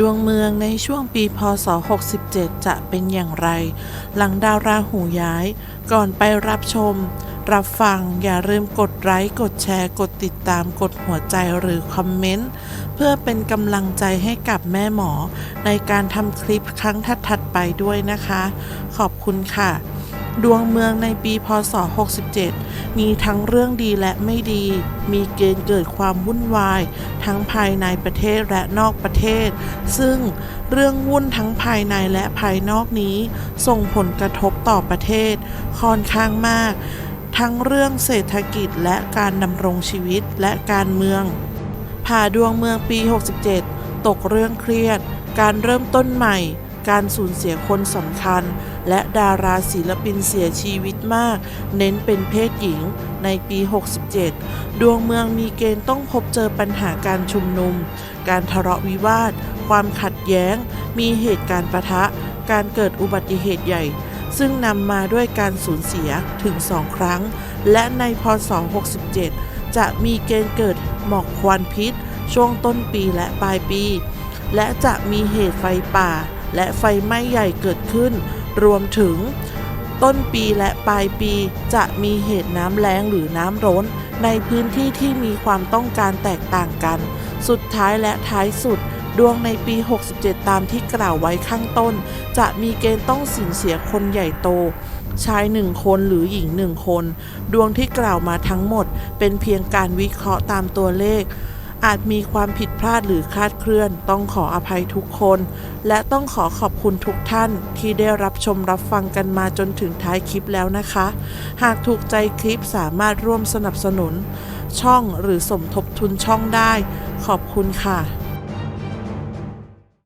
ดวงเมืองในช่วงปีพศ 67 จะเป็นอย่างไร หลังดาวราหูย้าย ก่อนไปรับชม รับฟังอย่าลืมกดไลค์ กดแชร์ กดติดตาม กดหัวใจหรือคอมเมนต์ เพื่อเป็นกำลังใจให้กับแม่หมอ ในการทำคลิปครั้งถัดๆไปด้วยนะคะ ขอบคุณค่ะ ดวงเมืองในปีพศ 67 มีทั้งเรื่องดีและไม่ดี มีเกณฑ์เกิดความวุ่นวาย ทั้งภายในประเทศและนอกประเทศ ซึ่งเรื่องวุ่นทั้งภายในและภายนอกนี้ ส่งผลกระทบต่อประเทศ ค่อนข้างมาก ทั้งเรื่องเศรษฐกิจและการดำรงชีวิตและการเมือง ผ่าดวงเมืองปี 67 ตกเรื่องเครียด การเริ่มต้นใหม่ การสูญเสียคนสำคัญ และดาราศิลปินเสียชีวิตมาก เน้นเป็นเพศหญิงในปี 67 ดวงเมืองมีเกณฑ์ต้องพบเจอปัญหาการชุมนุม การทะเลาะวิวาท ความขัดแย้ง มีเหตุการณ์ประทะ การเกิดอุบัติเหตุใหญ่ ซึ่งนำมาด้วยการสูญเสียถึง2ครั้ง และในพศ 67 จะมีเกณฑ์เกิดหมอกควันพิษ ช่วงต้นปีและปลายปี และจะมีเหตุไฟป่า และไฟไหม้ใหญ่เกิดขึ้น รวมถึง ต้นปีและปลายปีจะมีเหตุน้ำแล้งหรือน้ำร้น ในพื้นที่ที่มีความต้องการแตกต่างกัน สุดท้ายและท้ายสุดดวงในปี 67 ตามที่กล่าวไว้ข้างต้น จะมีเกณฑ์ต้องสูญเสียคนใหญ่โต ชายหนึ่งคนหรือหญิงหนึ่งคน ดวงที่กล่าวมาทั้งหมด เป็นเพียงการวิเคราะห์ตามตัวเลข อาจมีความผิดพลาดหรือคลาดเคลื่อน ต้องขออภัยทุกคน และต้องขอขอบคุณทุกท่านที่ได้รับชมรับฟังกันมาจนถึงท้ายคลิปแล้วนะคะ หากถูกใจคลิปสามารถร่วมสนับสนุน ช่องหรือสมทบทุนช่องได้ ขอบคุณค่ะ